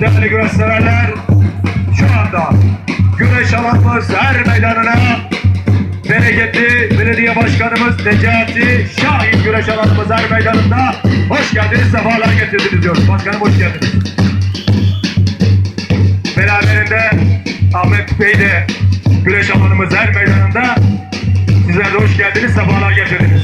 değerli güreş. Şu anda güreş alanımız her meydanına bereketli belediye başkanımız Necati Şahin güreş alanımız her meydanında. Hoş geldiniz, sefalar getirdiniz diyoruz. Başkanım hoş geldiniz. Beraberinde Ahmet Bey de güreş alanımız her meydanında. Sizler de hoş geldiniz, sefalar getirdiniz.